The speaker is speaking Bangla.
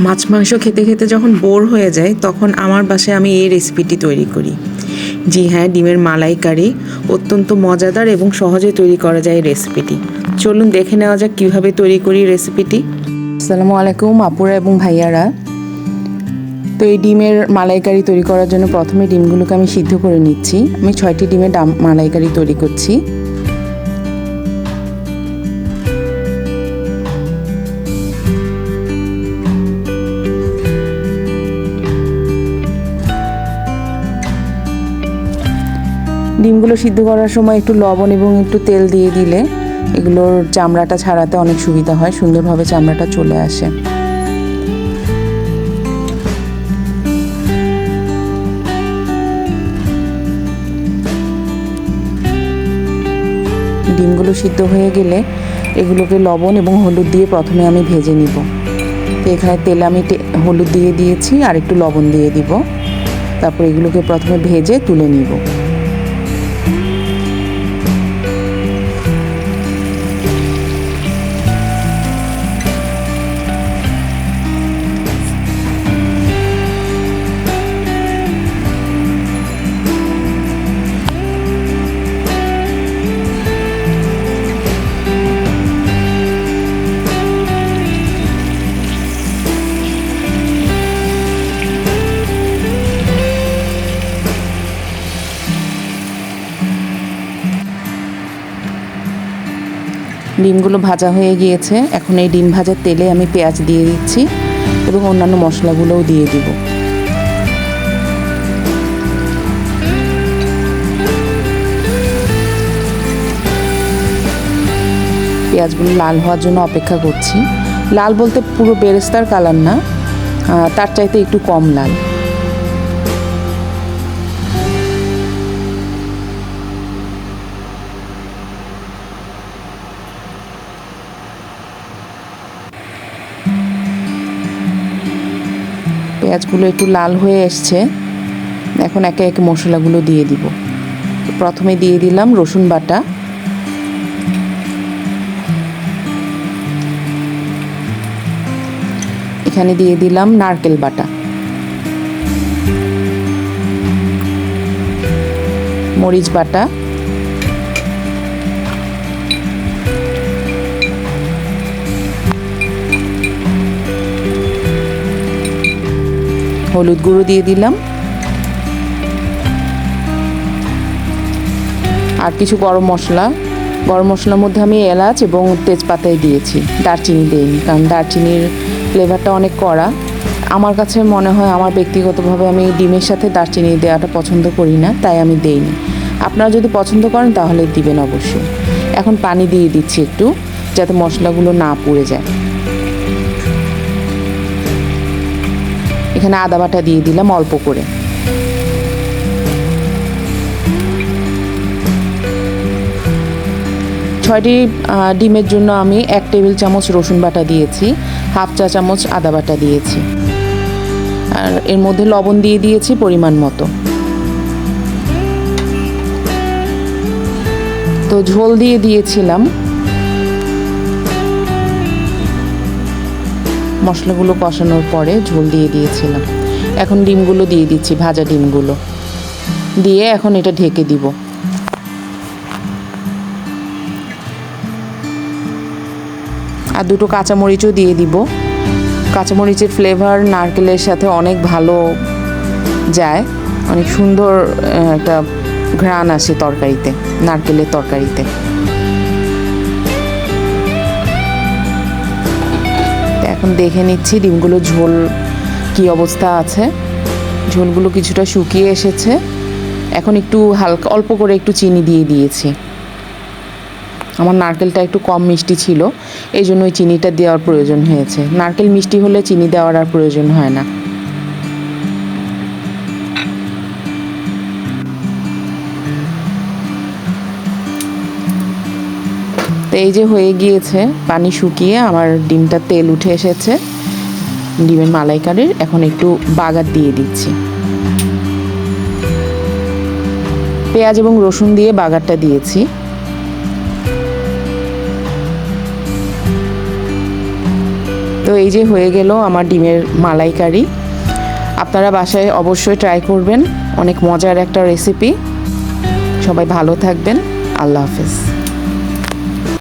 মাছ মাংস খেতে খেতে যখন বোর হয়ে যায়, তখন আমার বাসায় আমি এই রেসিপিটি তৈরি করি। জি হ্যাঁ ডিমের মালাইকারি অত্যন্ত মজাদার এবং সহজে তৈরি করা যায় রেসিপিটি চলুন দেখে নেওয়া যাক কীভাবে তৈরি করি রেসিপিটি আসসালামু আলাইকুম আপুরা এবং ভাইয়ারা। তো এই ডিমের মালাইকারি তৈরি করার জন্য প্রথমে ডিমগুলোকে আমি সিদ্ধ করে নিচ্ছি। আমি ছয়টি ডিমের ডাম, মালাইকারি তৈরি করছি। ডিমগুলো সিদ্ধ করার সময় একটু লবণ এবং একটু তেল দিয়ে দিলে এগুলোর চামড়াটা ছাড়াতে অনেক সুবিধা হয়, সুন্দরভাবে চামড়াটা চলে আসে। ডিমগুলো সিদ্ধ হয়ে গেলে এগুলোকে লবণ এবং হলুদ দিয়ে প্রথমে আমি ভেজে নিব। তো এখানে তেল আমি হলুদ দিয়ে দিয়েছি আর একটু লবণ দিয়ে দিব। তারপর এগুলোকে প্রথমে ভেজে তুলে নিব। ডিমগুলো ভাজা হয়ে গিয়েছে। এখন এই ডিম ভাজার তেলে আমি পেঁয়াজ দিয়ে দিচ্ছি এবং অন্যান্য মশলাগুলোও দিয়ে দিব। পেঁয়াজগুলো লাল হওয়ার জন্য অপেক্ষা করছি। লাল বলতে পুরো বেরেস্তার কালার না তার চাইতে একটু কম লাল। পেঁয়াজগুলো একটু লাল হয়ে এসছে। এখন একে একে মশলাগুলো দিয়ে দিব। প্রথমে দিয়ে দিলাম রসুন বাটা। এখানে দিয়ে দিলাম নারকেল বাটা। মরিচ বাটা। হলুদ গুঁড়ো দিয়ে দিলাম। আর কিছু গরম মশলা। গরম মশলার মধ্যে আমি এলাচ এবং তেজপাতাই দিয়েছি। দারচিনি দিইনি, কারণ দারচিনির ফ্লেভারটা অনেক কড়া। আমার কাছে মনে হয় আমার ব্যক্তিগতভাবে আমি ডিমের সাথে দারচিনি দেওয়াটা পছন্দ করি না, তাই আমি দেইনি। আপনারা যদি পছন্দ করেন তাহলে দিবেন অবশ্যই। এখন পানি দিয়ে দিচ্ছি একটু, যাতে মশলাগুলো না পুড়ে যায়। এখানে আদা বাটা দিয়ে দিলাম অল্প করে। ছয়টি ডিমের জন্য আমি এক টেবিল চামচ রসুন বাটা দিয়েছি, হাফ চা চামচ আদা বাটা দিয়েছি। আর এর মধ্যে লবণ দিয়ে দিয়েছি পরিমাণ মতো। তো ঝোল দিয়ে দিয়েছিলাম। মশলাগুলো কষানোর পরে ঝোল দিয়ে দিয়েছিলাম। এখন ডিমগুলো দিয়ে দিচ্ছি, ভাজা ডিমগুলো। দিয়ে এখন এটা ঢেকে দিব। আর দুটো কাঁচামরিচও দিয়ে দিব। কাঁচামরিচের ফ্লেভার নারকেলের সাথে অনেক ভালো যায়। অনেক সুন্দর একটা ঘ্রাণ আসে তরকারিতে, নারকেলের তরকারিতে। এখন দেখে নিচ্ছি ডিমগুলো ঝোল কি অবস্থা আছে। ঝোলগুলো কিছুটা শুকিয়ে এসেছে। এখন একটু হালকা অল্প করে একটু চিনি দিয়ে দিয়েছি। আমার নারকেলটা একটু কম মিষ্টি ছিল, এই জন্য ওই চিনিটা দেওয়ার প্রয়োজন হয়েছে। নারকেল মিষ্টি হলে চিনি দেওয়ার আর প্রয়োজন হয় না। তো এই যে হয়ে গিয়েছে, পানি শুকিয়ে আমার ডিমটা তেল উঠে এসেছে, ডিমের মালাইকারির। এখন একটু বাগার দিয়ে দিচ্ছি। পেঁয়াজ এবং রসুন দিয়ে বাগারটা দিয়েছি। তো এই যে হয়ে গেল আমার ডিমের মালাইকারি। আপনারা বাসায় অবশ্যই ট্রাই করবেন। অনেক মজার একটা রেসিপি। সবাই ভালো থাকবেন। আল্লাহ হাফেজ।